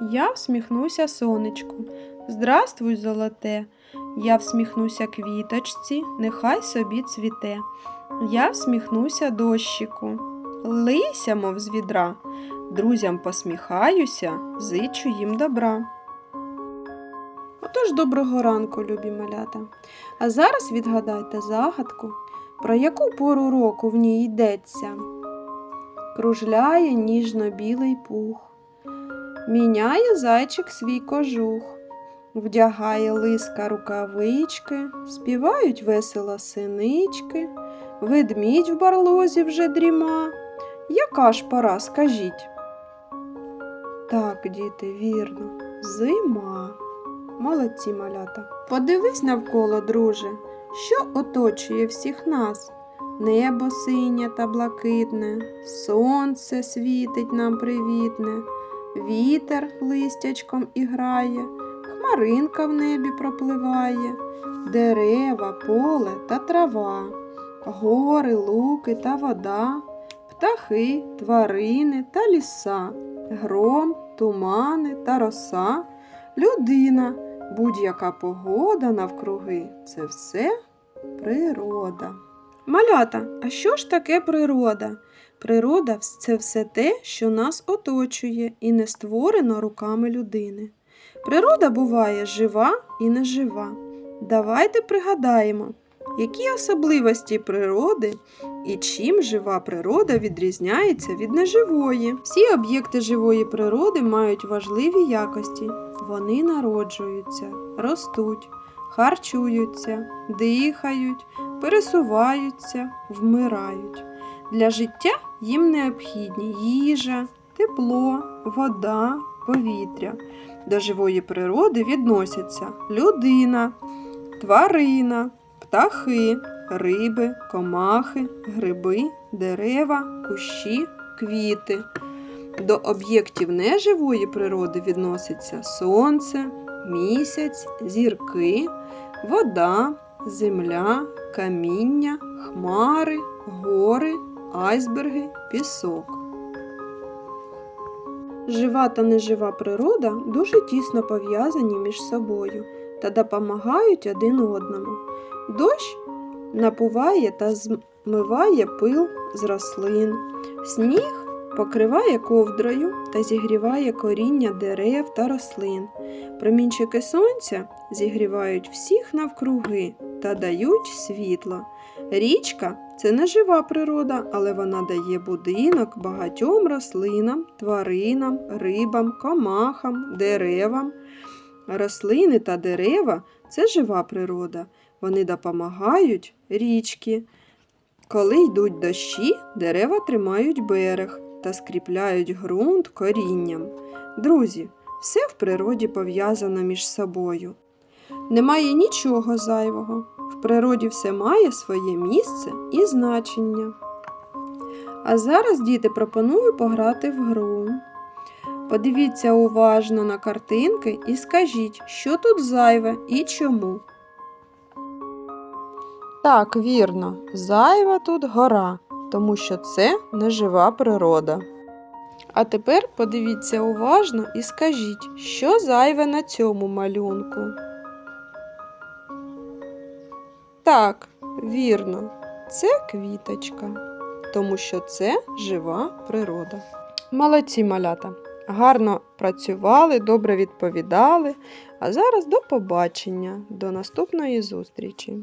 Я всміхнуся сонечку. Здрастуй, золоте. Я всміхнуся квіточці, нехай собі цвіте. Я всміхнуся дощику, лийся, мов з відра. Друзям посміхаюся, зичу їм добра. Отож, доброго ранку, любі малята. А зараз відгадайте загадку, про яку пору року в ній йдеться. Кружляє ніжно-білий пух, міняє зайчик свій кожух, вдягає лиска рукавички, співають весело синички, ведмідь в барлозі вже дріма. Яка ж пора, скажіть? Так, діти, вірно, зима. Молодці малята. Подивись навколо, друже, що оточує всіх нас. Небо синє та блакитне, сонце світить нам привітне, вітер листячком іграє, хмаринка в небі пропливає, дерева, поле та трава, гори, луки та вода, птахи, тварини та ліса, гром, тумани та роса, людина, будь-яка погода навкруги це все природа. Малята, а що ж таке природа? Природа це все те, що нас оточує і не створено руками людини. Природа буває жива і нежива. Давайте пригадаємо, які особливості природи і чим жива природа відрізняється від неживої. Всі об'єкти живої природи мають важливі якості. Вони народжуються, ростуть, харчуються, дихають, пересуваються, вмирають. Для життя їм необхідні їжа, тепло, вода, повітря. До живої природи відносяться людина, тварина, птахи, риби, комахи, гриби, дерева, кущі, квіти. До об'єктів неживої природи відносяться сонце, місяць, зірки, вода, земля, каміння, хмари, гори, айсберги, пісок. Жива та нежива природа дуже тісно пов'язані між собою та допомагають один одному. Дощ напуває та змиває пил з рослин, сніг покриває ковдрою та зігріває коріння дерев та рослин. Промінчики сонця зігрівають всіх навкруги та дають світло. Річка це не жива природа, але вона дає будинок багатьом рослинам, тваринам, рибам, комахам, деревам. Рослини та дерева це жива природа. Вони допомагають річки. Коли йдуть дощі, дерева тримають берег та скріпляють ґрунт корінням. Друзі, все в природі пов'язано між собою. Немає нічого зайвого. В природі все має своє місце і значення. А зараз, діти, пропоную пограти в гру. Подивіться уважно на картинки і скажіть, що тут зайве і чому. Так, вірно, зайва тут гора, тому що це нежива природа. А тепер подивіться уважно і скажіть, що зайве на цьому малюнку. Так, вірно, це квіточка, тому що це жива природа. Молодці малята. Гарно працювали, добре відповідали. А зараз до побачення, до наступної зустрічі.